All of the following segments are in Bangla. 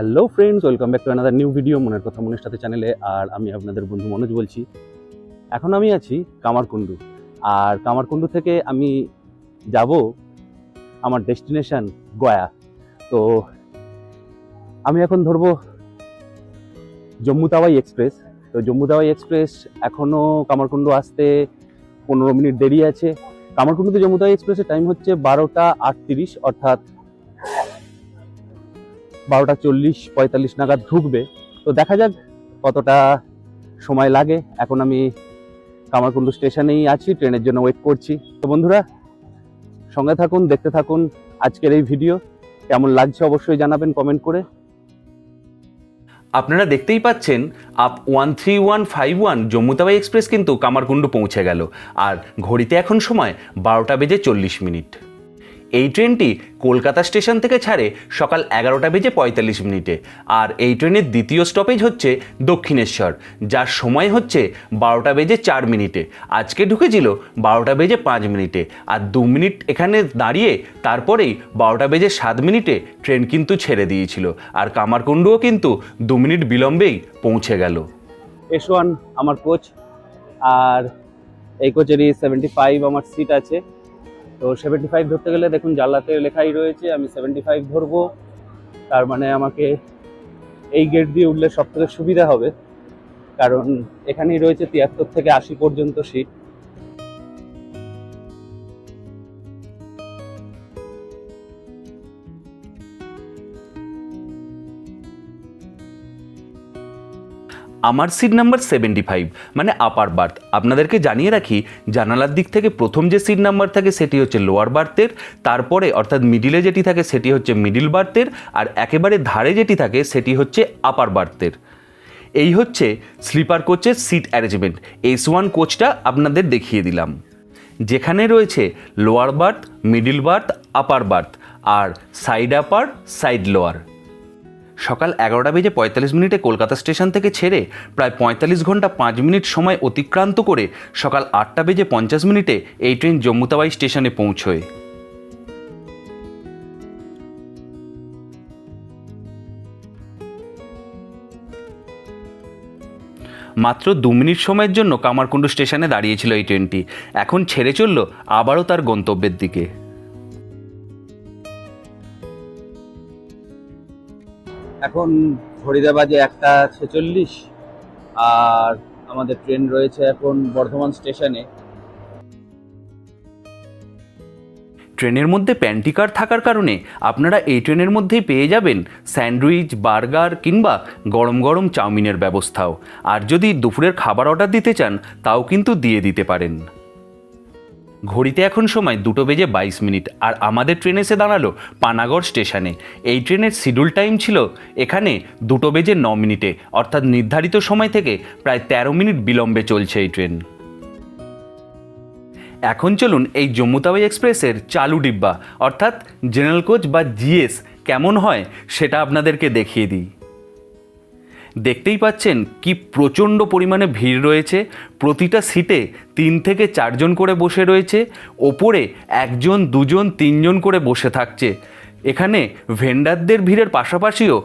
Hello friends welcome back to another new video মনের কথা মনের সাথে চ্যানেলে আর আমি আপনাদের বন্ধু মনোজ বলছি। এখন আমি আছি কামারকুণ্ডু আর কামারকুণ্ডু থেকে আমি যাব আমার ডেস্টিনেশন গয়া তো আমি এখন ধরবো জম্মু তাওয়াই এক্সপ্রেস তো জম্মু তাওয়াই এক্সপ্রেস এখনও কামারকুণ্ডু আসতে পনেরো মিনিট দেরি আছে। কামারকুণ্ডুতে থেকে জম্মু তাওয়াই এক্সপ্রেসের টাইম হচ্ছে বারোটা আটত্রিশ, অর্থাৎ বারোটা চল্লিশ, পঁয়তাল্লিশ নাগাদ ঢুকবে। তো দেখা যাক কতটা সময় লাগে। এখন আমি কামারকুণ্ডু স্টেশনেই আছি, ট্রেনের জন্য ওয়েট করছি। তো বন্ধুরা, সঙ্গে থাকুন, দেখতে থাকুন আজকের এই ভিডিও কেমন লাগছে অবশ্যই জানাবেন কমেন্ট করে। আপনারা দেখতেই পাচ্ছেন up one three one five one Jammutawi express কিন্তু কামারকুণ্ডু পৌঁছে গেল। আর ঘড়িতে এখন সময় বারোটা বেজে চল্লিশ মিনিট। এই ট্রেনটি কলকাতা স্টেশন থেকে ছাড়ে সকাল এগারোটা বেজে পঁয়তাল্লিশ মিনিটে। আর এই ট্রেনের দ্বিতীয় স্টপেজ হচ্ছে দক্ষিণেশ্বর, যার সময় হচ্ছে বারোটা বেজে চার মিনিটে। আজকে ঢুকেছিল বারোটা বেজে পাঁচ মিনিটে। আর দু মিনিট এখানে দাঁড়িয়ে তারপরেই বারোটা বেজে সাত মিনিটে ট্রেন কিন্তু ছেড়ে দিয়েছিল। আর কামারকুণ্ডুও কিন্তু দু মিনিট বিলম্বেই পৌঁছে গেল। এসওয়ান আমার কোচ আর এই কোচেরই সেভেন্টি ফাইভ আমার সিট আছে। তো সেভেন্টি ফাইভ ধরতে গেলে দেখুন জানলাতে লেখাই রয়েছে, আমি সেভেন্টি ফাইভ ধরবো। তার মানে আমাকে এই গেট দিয়ে উঠলে সব থেকে সুবিধা হবে। কারণ এখানেই রয়েছে তিয়াত্তর থেকে আশি পর্যন্ত সিট আমার সিট নাম্বার সেভেন্টি ফাইভ মানে আপার বার্থ আপনাদেরকে জানিয়ে রাখি, জানালার দিক থেকে প্রথম যে সিট নাম্বার থাকে সেটি হচ্ছে লোয়ার বার্থের তারপরে অর্থাৎ মিডিলে যেটি থাকে সেটি হচ্ছে মিডিল বার্থের আর একেবারে ধারে যেটি থাকে সেটি হচ্ছে আপার বার্থের এই হচ্ছে স্লিপার কোচের সিট অ্যারেঞ্জমেন্ট এস ওয়ান কোচটা আপনাদের দেখিয়ে দিলাম। যেখানে রয়েছে lower berth middle berth upper berth আর সাইড আপার সাইড লোয়ার সকাল এগারোটা বেজে পঁয়তাল্লিশ মিনিটে কলকাতা স্টেশন থেকে ছেড়ে প্রায় পঁয়তাল্লিশ ঘণ্টা পাঁচ মিনিট সময় অতিক্রান্ত করে সকাল আটটা বেজে পঞ্চাশ মিনিটে এই ট্রেন জম্মুতাবাই স্টেশনে পৌঁছয়। মাত্র দু মিনিট সময়ের জন্য কামারকুণ্ডু স্টেশনে দাঁড়িয়েছিল এই ট্রেনটি। এখন ছেড়ে চলল আবারও তার গন্তব্যের দিকে। এখন ঘড়িতে বাজে একটা ছেচল্লিশ, আর আমাদের ট্রেন রয়েছে এখন বর্ধমান স্টেশনে। ট্রেনের মধ্যে প্যান্টিকার থাকার কারণে আপনারা এই ট্রেনের মধ্যেই পেয়ে যাবেন স্যান্ডউইচ, বার্গার কিংবা গরম গরম চাউমিনের ব্যবস্থাও। আর যদি দুপুরের খাবার অর্ডার দিতে চান, তাও কিন্তু দিয়ে দিতে পারেন। ঘড়িতে এখন সময় দুটো বেজে বাইশ মিনিট, আর আমাদের ট্রেন এসে দাঁড়াল পানাগড় স্টেশনে। এই ট্রেনের শিডিউল টাইম ছিল এখানে দুটো বেজে ন মিনিটে, অর্থাৎ নির্ধারিত সময় থেকে প্রায় তেরো মিনিট বিলম্বে চলছে এই ট্রেন। এখন চলুন এই জম্মুতাবাই এক্সপ্রেসের চালু ডিব্বা, অর্থাৎ জেনারেল কোচ বা জিএস কেমন হয় সেটা আপনাদেরকে দেখিয়ে দিই। দেখতেই পাচ্ছেন কি প্রচণ্ড পরিমাণে ভিড় রয়েছে। প্রতিটা সিটে তিন থেকে চারজন করে বসে রয়েছে। ওপরে একজন, দুজন, তিনজন করে বসে থাকছে। এখানে ভেন্ডারদের ভিড়ের পাশাপাশিও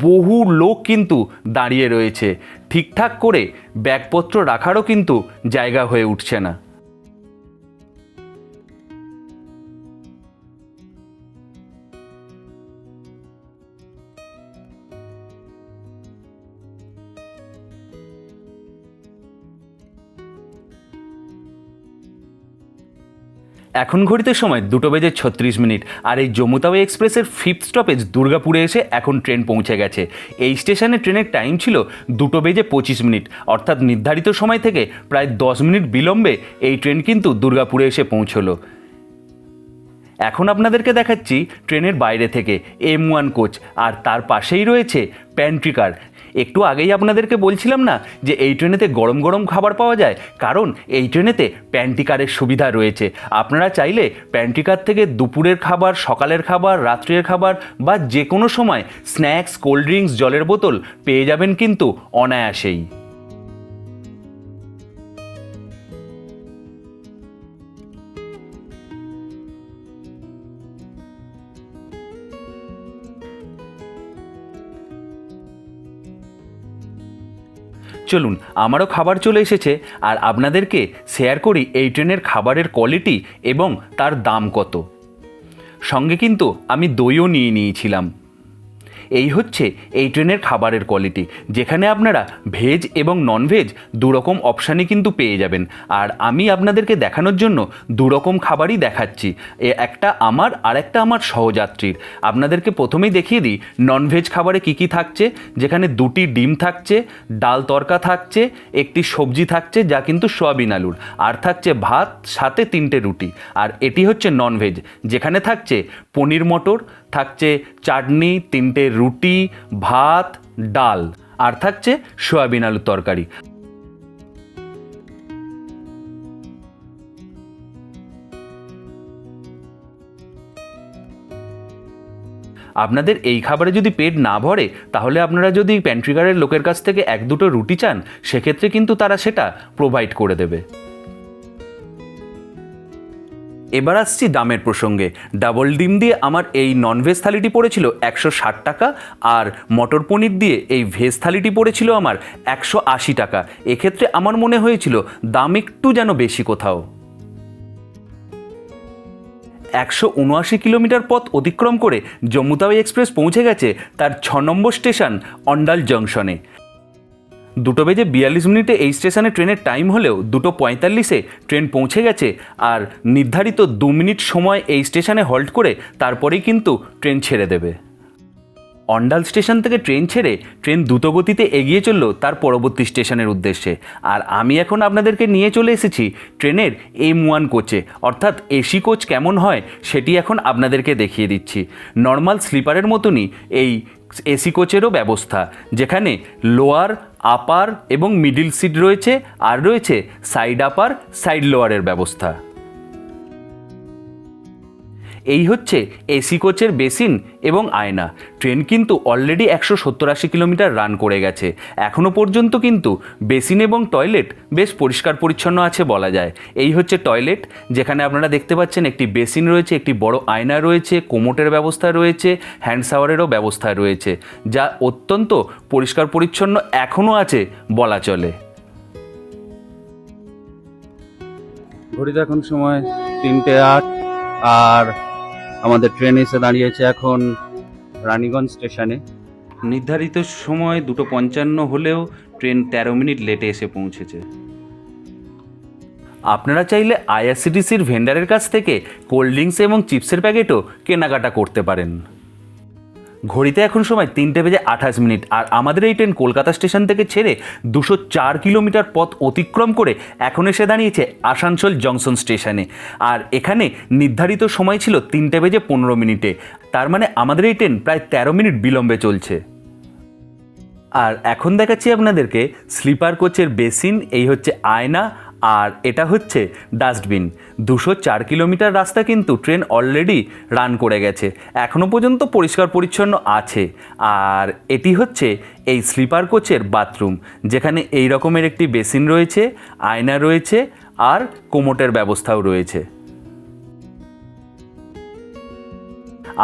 বহু লোক কিন্তু দাঁড়িয়ে রয়েছে। ঠিকঠাক করে ব্যাগপত্র রাখারও কিন্তু জায়গা হয়ে উঠছে না। এখন ঘড়িতে সময় দুটো বেজে ছত্রিশ মিনিট, আর এই জম্মুতাওয়াই এক্সপ্রেসের ফিফথ স্টপেজ দুর্গাপুরে এসে এখন ট্রেন পৌঁছে গেছে। এই স্টেশনে ট্রেনের টাইম ছিল দুটো বেজে পঁচিশ মিনিট, অর্থাৎ নির্ধারিত সময় থেকে প্রায় দশ মিনিট বিলম্বে এই ট্রেন কিন্তু দুর্গাপুরে এসে পৌঁছলো। এখন আপনাদেরকে দেখাচ্ছি ট্রেনের বাইরে থেকে এম ওয়ান কোচ আর তার পাশেই রয়েছে প্যান্ট্রিকার একটু আগেই আপনাদেরকে বলছিলাম না যে এই ট্রেনেতে গরম গরম খাবার পাওয়া যায়? কারণ এই ট্রেনেতে প্যান্টিকারের সুবিধা রয়েছে। আপনারা চাইলে প্যান্টিকার থেকে দুপুরের খাবার, সকালের খাবার, রাত্রের খাবার বা যে কোনো সময় স্ন্যাক্স কোল্ড ড্রিঙ্কস জলের বোতল পেয়ে যাবেন কিন্তু অনায়াসেই। চলুন, আমারও খাবার চলে এসেছে, আর আপনাদেরকে শেয়ার করি এই ট্রেনের খাবারের কোয়ালিটি এবং তার দাম কত। সঙ্গে কিন্তু আমি দইও নিয়ে নিয়েছিলাম। এই হচ্ছে এই ট্রেনের খাবারের কোয়ালিটি যেখানে আপনারা ভেজ এবং ননভেজ দুরকম অপশানই কিন্তু পেয়ে যাবেন। আর আমি আপনাদেরকে দেখানোর জন্য দুরকম খাবারই দেখাচ্ছি। এ একটা আমার, আর একটা আমার সহযাত্রীর। আপনাদেরকে প্রথমেই দেখিয়ে দিই ননভেজ খাবারে কি কি থাকছে। যেখানে দুটি ডিম থাকছে, ডাল তরকা থাকছে, একটি সবজি থাকছে, যা কিন্তু সয়াবিন আলুর। আর থাকছে ভাত, সাথে তিনটে রুটি। আর এটি হচ্ছে ননভেজ যেখানে থাকছে পনির মটর, থাকছে চাটনি, তিনটে রুটি, ভাত, ডাল, আর থাকছে সয়াবিন আলুর তরকারি। আপনাদের এই খাবারে যদি পেট না ভরে, তাহলে আপনারা যদি প্যান্ট্রিকারের লোকের কাছ থেকে এক দুটো রুটি চান, সেক্ষেত্রে কিন্তু তারা সেটা প্রোভাইড করে দেবে। এবার আসছি দামের প্রসঙ্গে। ডাবল ডিম দিয়ে আমার এই ননভেজ থালিটি পড়েছিল একশো ষাট টাকা আর মটর পনির দিয়ে এই ভেজ থালিটি পড়েছিল আমার একশো আশি টাকা। এক্ষেত্রে আমার মনে হয়েছিল দাম একটু যেন বেশি কোথাও। একশো উনআশি কিলোমিটার পথ অতিক্রম করে জম্মুতাওয়াই এক্সপ্রেস পৌঁছে গেছে তার ছ নম্বর স্টেশন অন্ডাল জংশনে। দুটো বেজে বিয়াল্লিশ মিনিটে এই স্টেশনে ট্রেনের টাইম হলেও দুটো পঁয়তাল্লিশে ট্রেন পৌঁছে গেছে আর নির্ধারিত দু মিনিট সময় এই স্টেশনে হল্ট করে তারপরেই কিন্তু ট্রেন ছেড়ে দেবে। অন্ডাল স্টেশন থেকে ট্রেন ছেড়ে ট্রেন দ্রুতগতিতে এগিয়ে চলল তার পরবর্তী স্টেশনের উদ্দেশ্যে। আর আমি এখন আপনাদেরকে নিয়ে চলে এসেছি ট্রেনের এম ওয়ান কোচে। অর্থাৎ এসি কোচ কেমন হয় সেটি এখন আপনাদেরকে দেখিয়ে দিচ্ছি। নর্মাল স্লিপারের মতনই এই এসি কোচেরও ব্যবস্থা, যেখানে লোয়ার, আপার এবং মিডিল সিট রয়েছে আর রয়েছে সাইড আপার, সাইড লোয়ারের ব্যবস্থা। এই হচ্ছে এসি কোচের বেসিন এবং আয়না। ট্রেন কিন্তু অলরেডি একশো সত্তর আশি কিলোমিটার রান করে গেছে। এখনও পর্যন্ত কিন্তু বেসিন এবং টয়লেট বেশ পরিষ্কার পরিচ্ছন্ন আছে বলা যায়। এই হচ্ছে টয়লেট যেখানে আপনারা দেখতে পাচ্ছেন একটি বেসিন রয়েছে, একটি বড় আয়না রয়েছে, কোমোটের ব্যবস্থা রয়েছে হ্যান্ড শাওয়ারেরও ব্যবস্থা রয়েছে, যা অত্যন্ত পরিষ্কার পরিচ্ছন্ন এখনও আছে বলা চলে। ঘড়িতে এখন সময় তিনটে আট, আর আমাদের ট্রেন এসে দাঁড়িয়েছে এখন রানীগঞ্জ স্টেশনে নির্ধারিত সময় দুটো পঞ্চান্ন হলেও ট্রেন তেরো মিনিট লেটে এসে পৌঁছেছে। আপনারা চাইলে আইআরসিটিসির ভেন্ডারের কাছ থেকে কোল্ড ড্রিঙ্কস এবং চিপসের প্যাকেটও কেনাকাটা করতে পারেন। ঘড়িতে এখন সময় তিনটে বেজে আঠাশ মিনিট, আর আমাদের এই ট্রেন কলকাতা স্টেশন থেকে ছেড়ে দুশো চার কিলোমিটার পথ অতিক্রম করে এখন এসে দাঁড়িয়েছে আসানসোল জংশন স্টেশনে। আর এখানে নির্ধারিত সময় ছিল তিনটে বেজে পনেরো মিনিটে, তার মানে আমাদের এই ট্রেন প্রায় তেরো মিনিট বিলম্বে চলছে। আর এখন দেখাচ্ছি আপনাদেরকে স্লিপার কোচের বেসিন, এই হচ্ছে আয়না আর এটা হচ্ছে ডাস্টবিন। দুশো চার কিলোমিটার রাস্তা কিন্তু ট্রেন অলরেডি রান করে গেছে। এখনও পর্যন্ত পরিষ্কার পরিচ্ছন্ন আছে। আর এটি হচ্ছে এই স্লিপার কোচের বাথরুম, যেখানে এই রকমের একটি বেসিন রয়েছে, আয়না রয়েছে আর কোমোটের ব্যবস্থাও রয়েছে।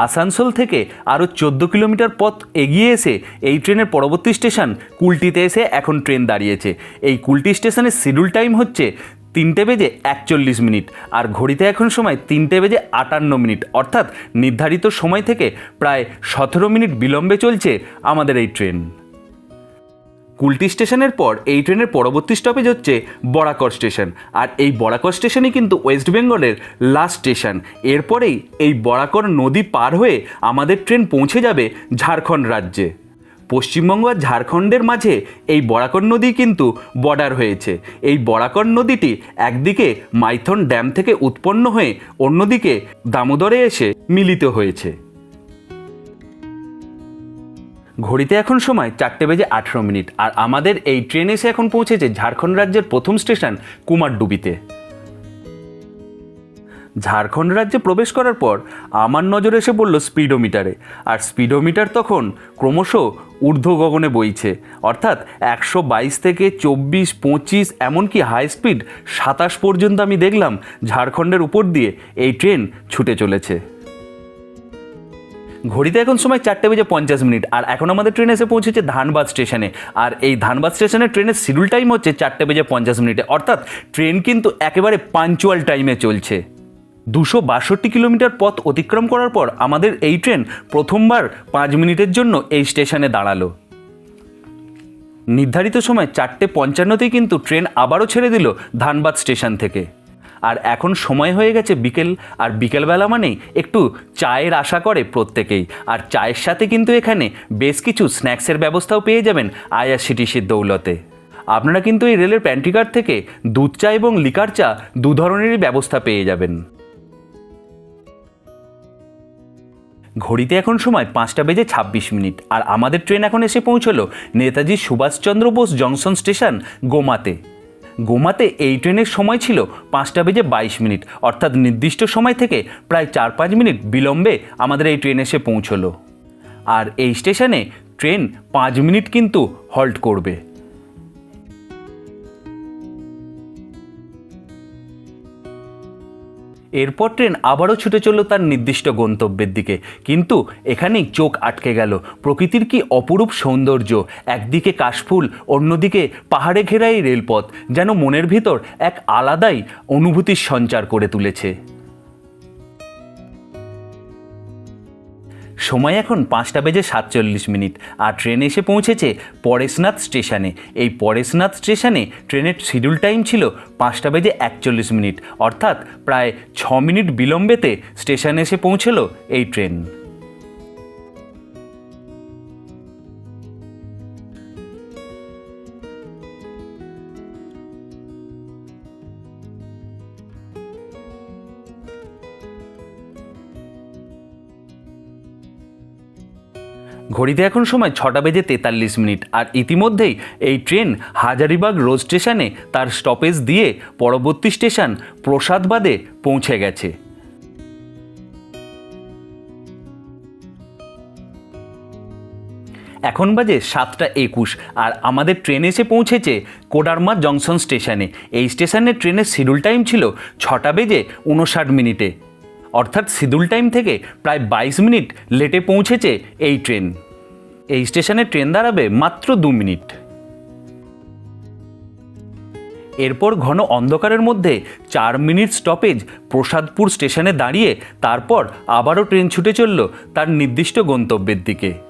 আসানসোল থেকে আরও চোদ্দ কিলোমিটার পথ এগিয়ে এসে এই ট্রেনের পরবর্তী স্টেশন কুলটিতে এসে এখন ট্রেন দাঁড়িয়েছে। এই কুলটি স্টেশনের শিডিউল টাইম হচ্ছে তিনটে বেজে একচল্লিশ মিনিট আর ঘড়িতে এখন সময় তিনটে বেজে আটান্ন মিনিট। অর্থাৎ নির্ধারিত সময় থেকে প্রায় সতেরো মিনিট বিলম্বে চলছে আমাদের এই ট্রেন। কুলটি স্টেশনের পর এই ট্রেনের পরবর্তী স্টপেজ হচ্ছে বরাকর স্টেশন। আর এই বরাকর স্টেশনই কিন্তু ওয়েস্ট বেঙ্গলের লাস্ট স্টেশন এরপরেই এই বরাকর নদী পার হয়ে আমাদের ট্রেন পৌঁছে যাবে ঝাড়খণ্ড রাজ্যে। পশ্চিমবঙ্গ আর ঝাড়খণ্ডের মাঝে এই বরাকর নদী কিন্তু বর্ডার হয়েছে। এই বরাকর নদীটি একদিকে মাইথন ড্যাম থেকে উৎপন্ন হয়ে অন্যদিকে দামোদরে এসে মিলিত হয়েছে। ঘড়িতে এখন সময় চারটে বেজে আঠেরো মিনিট, আর আমাদের এই ট্রেন এসে এখন পৌঁছেছে ঝাড়খণ্ড রাজ্যের প্রথম স্টেশন, কুমারডুবিতে। ঝাড়খণ্ড রাজ্যে প্রবেশ করার পর আমার নজর এসে পড়ল স্পিডোমিটারে, আর স্পিডোমিটার তখন ক্রমশ ঊর্ধ্ব গগনে বইছে, অর্থাৎ একশো বাইশ থেকে চব্বিশ পঁচিশ, এমনকি হাই স্পিড সাতাশ পর্যন্ত আমি দেখলাম ঝাড়খণ্ডের উপর দিয়ে এই ট্রেন ছুটে চলেছে। ঘড়িতে এখন সময় চারটে বেজে পঞ্চাশ মিনিট, আর এখন আমাদের ট্রেন এসে পৌঁছেছে ধানবাদ স্টেশনে আর এই ধানবাদ স্টেশনে ট্রেনের শিডিউল টাইম হচ্ছে চারটে বেজে পঞ্চাশ মিনিটে। অর্থাৎ ট্রেন কিন্তু একেবারে পাঞ্চুয়াল টাইমে চলছে। দুশো বাষট্টি কিলোমিটার পথ অতিক্রম করার পর আমাদের এই ট্রেন প্রথমবার পাঁচ মিনিটের জন্য এই স্টেশনে দাঁড়াল। নির্ধারিত সময় চারটে পঞ্চান্নতেই কিন্তু ট্রেন আবারও ছেড়ে দিল ধানবাদ স্টেশন থেকে। আর এখন সময় হয়ে গেছে বিকেল, আর বিকেলবেলা মানেই একটু চায়ের আশা করে প্রত্যেকেই। আর চায়ের সাথে কিন্তু এখানে বেশ কিছু স্ন্যাক্সের ব্যবস্থাও পেয়ে যাবেন আইআরসিটিসির দৌলতে। আপনারা কিন্তু এই রেলের প্যান্ট্রিকার থেকে দুধ চা এবং লিকার চা দু ধরনেরই ব্যবস্থা পেয়ে যাবেন। ঘড়িতে এখন সময় পাঁচটা বেজে ছাব্বিশ মিনিট, আর আমাদের ট্রেন এখন এসে পৌঁছলো নেতাজি সুভাষচন্দ্র বোস জংশন স্টেশন, গোমাতে। গোমাতে এই ট্রেনের সময় ছিল পাঁচটা বেজে বাইশ মিনিট। অর্থাৎ নির্দিষ্ট সময় থেকে প্রায় চার পাঁচ মিনিট বিলম্বে আমাদের এই ট্রেন এসে পৌঁছলো। আর এই স্টেশনে ট্রেন পাঁচ মিনিট কিন্তু হল্ট করবে। এরপর ট্রেন আবারও ছুটে চলল তার নির্দিষ্ট গন্তব্যের দিকে। কিন্তু এখানেই চোখ আটকে গেল। প্রকৃতির কি অপরূপ সৌন্দর্য? একদিকে কাশফুল, অন্যদিকে পাহাড়ে ঘেরাই রেলপথ, যেন মনের ভিতর এক আলাদাই অনুভূতির সঞ্চার করে তুলেছে। সময় এখন পাঁচটা বেজে সাতচল্লিশ মিনিট আর ট্রেন এসে পৌঁছেছে পরেশনাথ স্টেশনে। এই পরেশনাথ স্টেশনে ট্রেনের শিডিউল টাইম ছিল পাঁচটা বেজে একচল্লিশ মিনিট। অর্থাৎ প্রায় ছ মিনিট বিলম্বেতে স্টেশনে এসে পৌঁছলো এই ট্রেন। ঘড়িতে এখন সময় ছটা বেজে তেতাল্লিশ মিনিট, আর ইতিমধ্যেই এই ট্রেন হাজারিবাগ রোড স্টেশনে তার স্টপেজ দিয়ে পরবর্তী স্টেশন প্রসাদবাদে পৌঁছে গেছে। এখন বাজে সাতটা একুশ, আর আমাদের ট্রেন এসে পৌঁছেছে কোডারমা জংশন স্টেশনে। এই স্টেশনের ট্রেনের শিডিউল টাইম ছিল ছটা বেজে উনষাট মিনিটে। অর্থাৎ সিদুল টাইম থেকে প্রায় বাইশ মিনিট লেটে পৌঁছেছে এই ট্রেন। এই স্টেশনে ট্রেন দাঁড়াবে মাত্র দু মিনিট। এরপর ঘন অন্ধকারের মধ্যে চার মিনিট স্টপেজ প্রসাদপুর স্টেশনে দাঁড়িয়ে তারপর আবারও ট্রেন ছুটে চলল তার নির্দিষ্ট গন্তব্যের দিকে।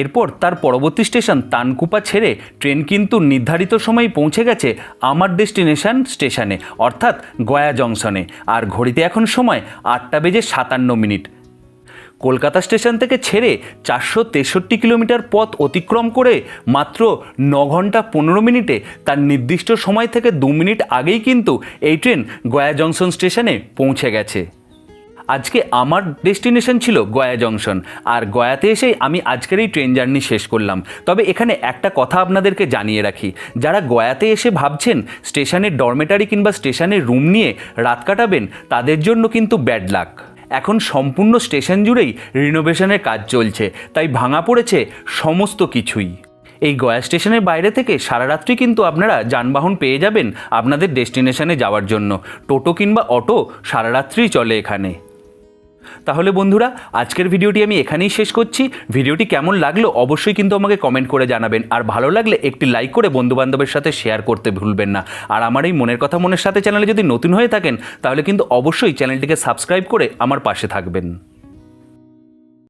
এরপর তার পরবর্তী স্টেশন তানকুপা ছেড়ে ট্রেন কিন্তু নির্ধারিত সময় পৌঁছে গেছে আমার ডেস্টিনেশন স্টেশনে, অর্থাৎ গয়া জংশনে। আর ঘড়িতে এখন সময় আটটা বেজে সাতান্ন মিনিট। কলকাতা স্টেশন থেকে ছেড়ে চারশো তেষট্টি কিলোমিটার পথ অতিক্রম করে মাত্র ন ঘণ্টা পনেরো মিনিটে তার নির্দিষ্ট সময় থেকে দু মিনিট আগেই কিন্তু এই ট্রেন গয়া জংশন স্টেশনে পৌঁছে গেছে। আজকে আমার ডেস্টিনেশন ছিল গয়া জংশন। আর গয়াতে এসেই আমি আজকের এই ট্রেন জার্নি শেষ করলাম। তবে এখানে একটা কথা আপনাদেরকে জানিয়ে রাখি। যারা গয়াতে এসে ভাবছেন স্টেশনের ডরমেটারি কিংবা স্টেশনের রুম নিয়ে রাত কাটাবেন, তাদের জন্য কিন্তু ব্যাড লাক। এখন সম্পূর্ণ স্টেশন জুড়েই রিনোভেশনের কাজ চলছে। তাই ভাঙা পড়েছে সমস্ত কিছুই। এই গয়া স্টেশনের বাইরে থেকে সারা রাত্রি কিন্তু আপনারা যানবাহন পেয়ে যাবেন আপনাদের ডেস্টিনেশনে যাওয়ার জন্য। টোটো কিংবা অটো সারা রাত্রিই চলে এখানে। তাহলে বন্ধুরা, আজকের ভিডিওটি আমি এখানেই শেষ করছি। ভিডিওটি কেমন লাগল অবশ্যই কিন্তু আমাকে কমেন্ট করে জানাবেন। আর ভালো লাগলে একটি লাইক করে বন্ধুবান্ধবের সাথে শেয়ার করতে ভুলবেন না। আর আমার এই মনের কথা মনের সাথে চ্যানেলে যদি নতুন হয়ে থাকেন, তাহলে কিন্তু অবশ্যই চ্যানেলটিকে সাবস্ক্রাইব করে আমার পাশে থাকবেন।